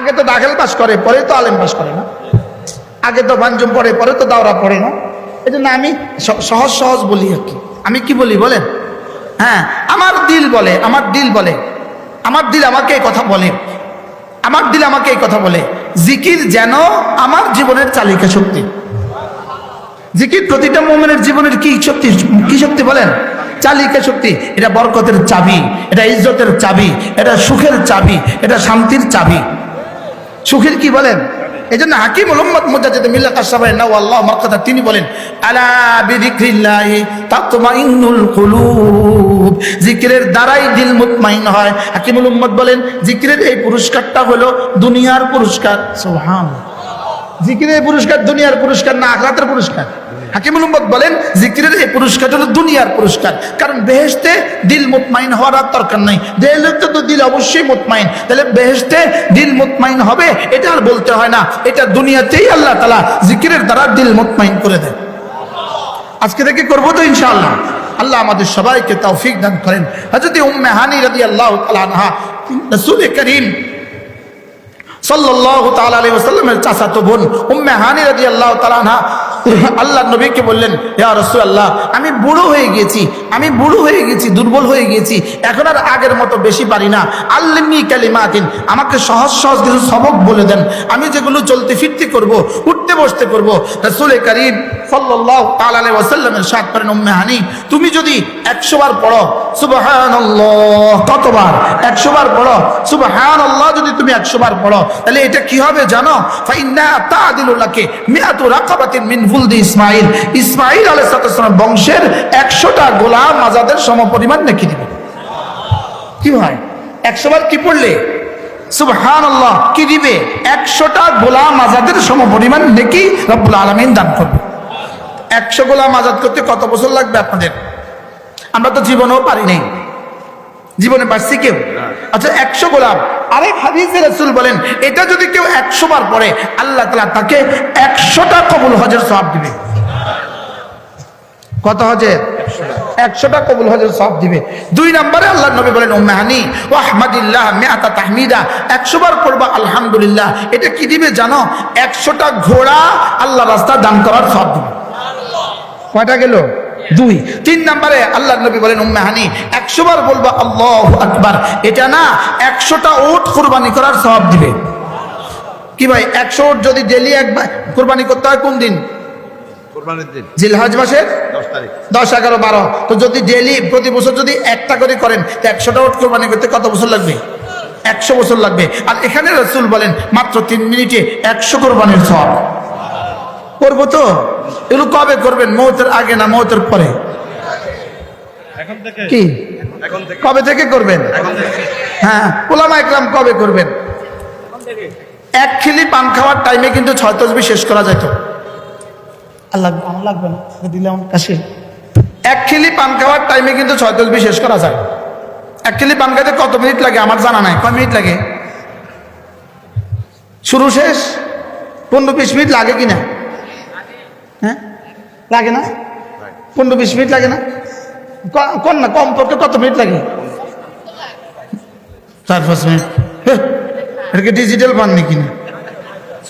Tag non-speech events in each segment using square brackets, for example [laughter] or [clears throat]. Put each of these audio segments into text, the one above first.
আগে তো দাখিল পাস করে পরে তো আলেম পাস করে না। আগে তো পাঞ্জুম পড়ে, পরে তো দাওরা পড়ে না। এই জন্য আমি সহজ সহজ বলি আর কি। আমি কি বলি বলেন? হ্যাঁ আমার দিল বলে, আমার দিল বলে। আমার দিল আমাকে এই কথা বলে। আমার দিল আমাকে এই কথা বলে। জিকির যেন আমার জীবনের চালিকা শক্তি। জিকির প্রতিটা মোমেনের জীবনের কি শক্তি কি শক্তি বলেন? চালিকা শক্তি। এটা বরকতের চাবি, এটা ইজ্জতের চাবি, এটা সুখের চাবি, এটা শান্তির চাবি। সুখের কি বলেন? এই জন্য হাকিম মোহাম্মদ মুজাজিদ মিল্লাত আশরাফায় নাও আল্লাহ আমার কথা তিনি বলেন, আলা বিযিকরিল্লাহি তাতমাইন্নুল কুলুব। জিকিরের দ্বারাই দিল মুতমাইন হয়। হাকিমুল উম্মত বলেন, জিকিরের এই পুরস্কারটা হলো দুনিয়ার পুরস্কার। সুবহানাল্লাহ। জিকিরের পুরস্কার দুনিয়ার পুরস্কার না, আখরাতের পুরস্কার। হাকিমুল উম্মত বলেন জিকিরের এই পুরস্কারটা দুনিয়ার পুরস্কার। কারণ বেহেশতে দিল মুতমাইন হওয়ার আর দরকার নাই। দিল তো দিল অবশ্যই মুতমাইন। তাহলে বেহেশতে দিল মুতমাইন হবে, এটা আর বলতে হয় না। এটা দুনিয়াতেই আল্লাহ তালা জিকিরের দ্বারা দিল মুতমাইন করে দেয় আজকে থেকে করব তো ইনশাআল্লাহ। আল্লাহ আমাদের সবাইকে তৌফিক দান করেন। হজরত উম্মে হানি আল্লাহ তালানহা রসুল করিম সাল্লাল্লাহু তাল আলাইহি ওয়াসাল্লামের চাচাতো বোন উম্মে হানি রাজি আল্লাহ তালানহা আল্লাহ নবীকে বললেন, ইয়া আল্লাহ আমি বুড়ো হয়ে গেছি আমি বুড়ো হয়ে গেছি দুর্বল হয়ে গেছি এখন আর আগের মতো বেশি পারি না। আল্লিমনি কালিমাতিন, আমাকে সহজ সহজ কিছু সবক বলে দেন। আমি যেগুলো চলতে ফিরতে করব উঠতে বসতে করব। রাসূল করিম তাআলা আলাইহি ওয়াসাল্লামের সাথ করেন উম্মে হানি, তুমি যদি 100 বার পড়ো কতবার? 100 বার পড়ো যদি তুমি 100 বার পড়ো, তাহলে এটা কি হবে জানো? ফাইন্না তাদিলু লাকে মিআতু রাকাবাতিন মিন ফুলদি ইসমাঈল। ইসমাঈল আলাইহিস সালাম বংশের 100টা গোলাম আজাদের সমপরিমাণ নেকি দিবে। কি হয়? 100 বার কি পড়লে? সুবহানাল্লাহ, কি দিবে? 100টা গোলাম আজাদের সমপরিমাণ নেকি রব্বুল আলামিন দান করবে। 100 গোলাম আজাদ করতে কত বছর লাগবে আপনাদের? আমরা তো জীবনেও পারি নাই। জীবনে পারছি কেউ? আচ্ছা একশো গোলাম। আরেক হাদিসে রাসূল বলেন, এটা যদি কেউ একশো বার পড়ে, আল্লাহ তালা তাকে একশোটা কবুল হজের সব দিবে। কত হজের? একশোটা। কবুল হজের সব দিবে। দুই নম্বরে আল্লাহ নবী বলেন উম্মাহানি ও আহমাদিল্লাহ মেয়াতা তাহমিদা। একশো বার পড়বা, আলহামদুলিল্লাহ। এটা কি দিবে জানো? একশোটা ঘোড়া আল্লাহ রাস্তা দান করার সব দিবে। কয়টা গেল? দুই। তিন নম্বরে আল্লাহ নবী বলেন উম্মাহানি একশো বার বলব, আল্লাহ আকবার। এটা না, একশোটা ওট কোরবানি করার সব দিবে। কি ভাই, একশো ওট যদি ডেলি একবার কোরবানি করতে হয় কোন দিন? জিলহাজ মাসের দশ এগারো বারো। তো যদি ডেলি প্রতি বছর যদি একটা করে করেন তো একশোটা ওট কোরবানি করতে কত বছর লাগবে? একশো বছর লাগবে। আর এখানে রসুল বলেন মাত্র তিন মিনিটে একশো কোরবানির সব করব তো? এগুলো কবে করবেন? মৌতের আগে না মৌতের পরে? কি? কবে থেকে করবেন? হ্যাঁ ওলামা একরাম কবে করবেন? এক খিলি পান খাওয়ার টাইমে কিন্তু ছয় তসবি শেষ করা যেত আমার লাগবে না। দিলে আমার কাছে এক খিলি পান খাওয়ার টাইমে কিন্তু ছয় তসবি শেষ করা যায়। এক খিলি পান খাইতে কত মিনিট লাগে আমার জানা নাই, কয় মিনিট লাগে? শুরু শেষ? পনেরো বিশ মিনিট লাগে কি না হ্যাঁ? লাগে না? পনেরো বিশ মিনিট লাগে না? কোন না, কমপক্ষে কত মিনিট লাগে? চার পাঁচ মিনিট। এটা কি ডিজিটাল পান নাকি না?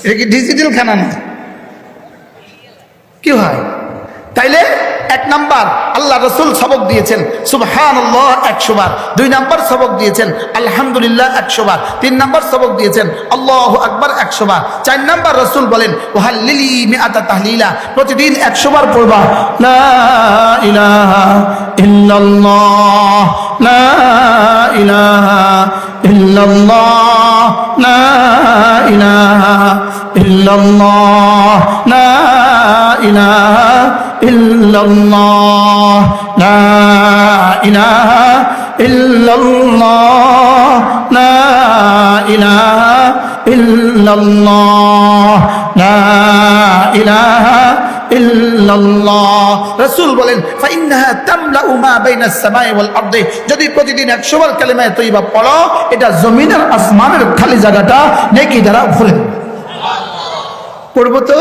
এটা কি ডিজিটাল খানা না? কি হয়? তাইলে এক নাম্বার আল্লাহ রসুল সবক দিয়েছেন সুবহান আল্লাহ একশো বার। দুই নাম্বার সবক দিয়েছেন, আলহামদুলিল্লাহ একশো বার। তিন নাম্বার সবক দিয়েছেন, আল্লাহ আকবার একশো বার। চার নাম্বার রসুল বলেন ওহাল্লিলি মিআতা তাহলিলা। প্রতিদিন একশো বার পড়বা। লা ইলাহা ইলাহা ইল্লাল্লাহ লা ইলাহা ইল্লাল্লাহ লা ইলাহা ইল্লাল্লাহ লা ইলাহা ইল্লাল্লাহ রাসূল বলেন, ফাইন্নাহা তামলাউ মা বাইনাস সামাই ওয়াল আরদি যদি প্রতিদিন 100 বার কালিমা তৈবা পড়ো, এটা জমিন আর খালি জায়গাটা নেকি দ্বারা ভরে পড়ব তো?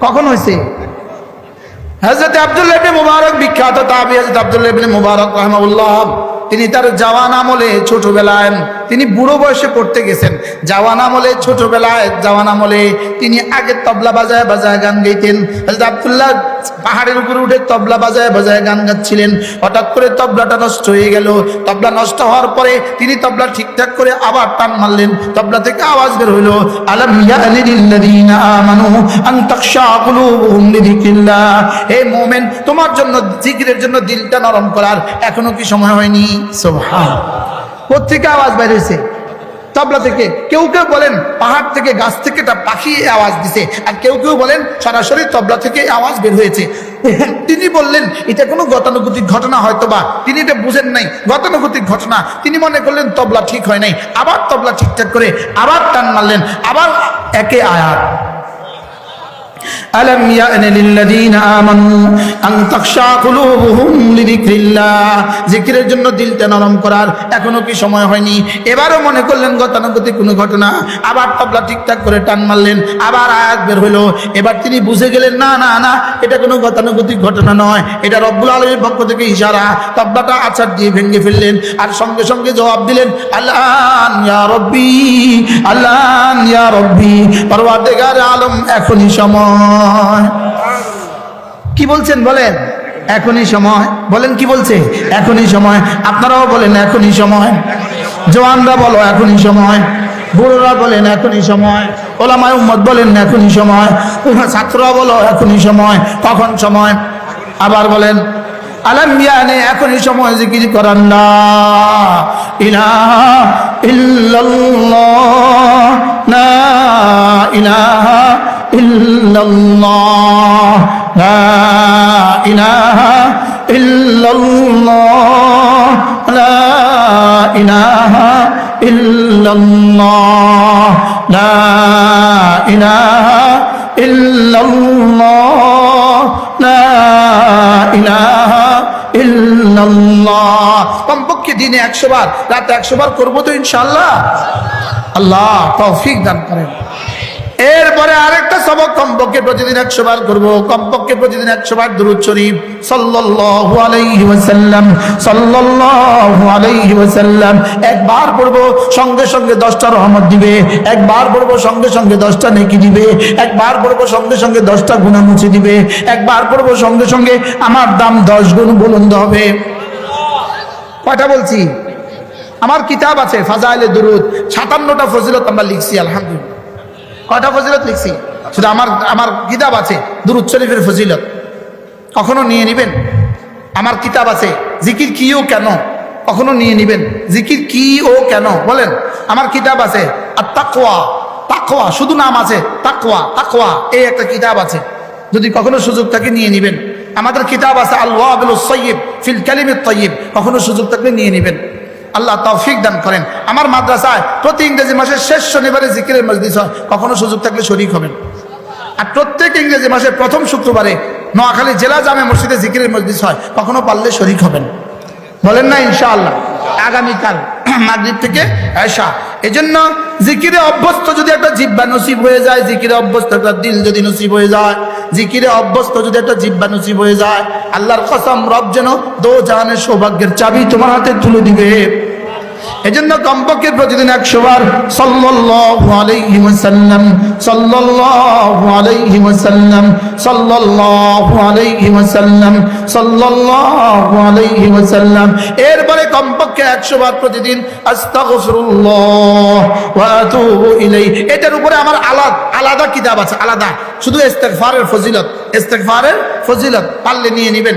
কখন হয়েছে হজরত আবদুল্লাহ মুবারক বিখ্যাত তাবি হজরত আবদুল্লাহ মুবারক রহমাউল্লাহ তিনি তার জওয়ান আমলে ছোটবেলায় তিনি বুড়ো বয়সে পড়তে গেছেন। জওয়ান আমলে, ছোটবেলায় জওয়ান আমলে তিনি আগে তবলা বাজায় বাজায় গান গাইতেন। আব্দুল্লাহ পাহাড়ের উপরে উঠে তবলা বাজায় বাজায় গান গাচ্ছিলেন। হঠাৎ করে তবলাটা নষ্ট হয়ে গেল। তবলা নষ্ট হওয়ার পরে তিনি তবলা ঠিকঠাক করে আবার টান মারলেন। তবলা থেকে আওয়াজ বের হইল হে তোমার জন্য, জিকিরের জন্য দিলটা নরম করার এখনও কি সময় হয়নি? সুবহান। কোত্থেকে আওয়াজ বের হয়েছে তবলা থেকে কেউ কেউ বলেন, পাহাড় থেকে, গাছ থেকে একটা পাখি আওয়াজ দিছে। আর কেউ কেউ বলেন, সরাসরি তবলা থেকে আওয়াজ বের হয়েছে। তিনি বললেন, এটা কোনো গতানুগতিক ঘটনা হয়তো বা তিনি এটা বুঝেন নাই। গতানুগতিক ঘটনা। তিনি মনে করলেন, তবলা ঠিক হয় নাই। আবার তবলা ঠিকঠাক করে আবার টান মারলেন। আবার একে আয়াত। ألم يأن للذين آمنوا أن تخشع قلوبهم لذكر الله জিকিরের জন্য দিলটা নরম করার এখনো কি সময় হয়নি এবারও মনে করলেন গতানুগতিক কোনো ঘটনা আবার তবলা ঠিকঠাক করে টান মারলেন আবার আয়াত বের হলো এবার তিনি বুঝে গেলেন না না না এটা কোনো গতানুগতিক ঘটনা নয় এটা রব্বুল আলমীর পক্ষ থেকে ইশারা তবলাটা আচার দিয়ে ভেঙে ফেললেন আর সঙ্গে সঙ্গে জবাব দিলেন আল্লাহ ইয়া রব্বি আল্লাহ ইয়া রব্বি পরওয়ারদিগার আলম এখনই সময় কি বলছেন বলেন? এখনই সময়। বলেন কি বলছে? এখনই সময়। আপনারাও বলেন, এখনই সময়। জওয়ানরা বলো, এখনই সময়। বুড়োরা বলেন, এখনই সময়। ওলামায় উম্মত বলেন, এখনই সময়। ছাত্ররা বলো, এখনই সময়। কখন সময়? আবার বলেন, আলম ইয়ানে, এখনই সময় জিকির করান না ইলাহা ইল্লাল্লাহ, লা ইলাহা ইল্লাল্লাহ কমপক্ষে দিনে একশো বার, রাতে একশো বার করব তো ইনশাল্লাহ আল্লাহ তৌফিক দান করেন। সবক কমপক্ষে প্রতিদিন একশো বার করব, কমপক্ষে প্রতিদিন একশো বার দুরুদ শরীফ। সাল্লাল্লাহু আলাইহি ওয়াসাল্লাম, সাল্লাল্লাহু আলাইহি ওয়াসাল্লাম। একবার পড়ব, সঙ্গে সঙ্গে দশটা রহমত দিবে। একবার পড়ব, সঙ্গে সঙ্গে দশটা নেকি দিবে। একবার পড়ব, সঙ্গে সঙ্গে দশটা গুণা মুছে দিবে। একবার পড়ব, সঙ্গে সঙ্গে আমার দাম দশ গুণ বুলন্দ হবে। কয়টা বলছি? আমার কিতাব আছে, ফাজাইলে দুরুদ। সাতান্নটা ফজিলত আমরা লিখছি, আলহামদুলিল্লাহ। কয়টা ফজিলত লিখছি? শুধু আমার আমার কিতাব আছে, দুরুদ শরীফের ফজিলত। কখনো নিয়ে নিবেন? আমার কিতাব আছে, জিকির কি ও কেন? কখনো নিয়ে নিবেন? জিকির কি ও কেন? বলেন, আমার কিতাব আছে আর তাকোয়া তাকোয়া শুধু নাম আছে তাকোয়া তাকোয়া এই একটা কিতাব আছে। যদি কখনো সুযোগ থাকে, নিয়ে নিবেন। আমাদের কিতাব আছে আল্লাহ সৈয়ব ফিল কালিমের তৈব কখনো সুযোগ থাকলে নিয়ে নিবেন। আল্লাহ তৌফিক দান করেন। আমার মাদ্রাসায় প্রতি ইংরেজি মাসের শেষ শনিবারে জিকিরের মসজিদ হয়। কখনো সুযোগ থাকলে শরিক হবেন। আর প্রত্যেক ইংরেজি মাসের প্রথম শুক্রবারে নোয়াখালী জেলা জামে মসজিদে জিকিরের মসজিদ হয়, কখনো পারলে শরিক হবেন। বলেন না, ইনশাআল্লাহ। আগামীকাল [clears throat] মাগরিব থেকে এসা এজন্য জিকিরে অভ্যস্ত যদি একটা জিব্বা নসিব হয়ে যায়, জিকিরে অভ্যস্ত একটা দিল যদি নসিব হয়ে যায়, জিকিরে অভ্যস্ত যদি একটা জিব্বা নসিব হয়ে যায়, আল্লাহর কসম, রব যেন দো জাহানের সৌভাগ্যের চাবি তোমার হাতে তুলে দিবে। এজন্য কমপক্ষে প্রতিদিন একশো বার সাল্লাল্লাহু আলাইহি ওয়াসাল্লাম, সাল্লাল্লাহু আলাইহি ওয়াসাল্লাম, সাল্লাল্লাহু আলাইহি ওয়াসাল্লাম, সাল্লাল্লাহু আলাইহি ওয়াসাল্লাম। এরপরে কমপক্ষে একশো বার প্রতিদিন আস্তাগফিরুল্লাহ ওয়া আতুবু ইলাইহি। এটার উপরে আমার আলাদা আলাদা কিতাব আছে, আলাদা। শুধু ইস্তেগফারের ফজিলত ইস্তেগফারের ফজিলত পারলে নিয়ে নেবেন।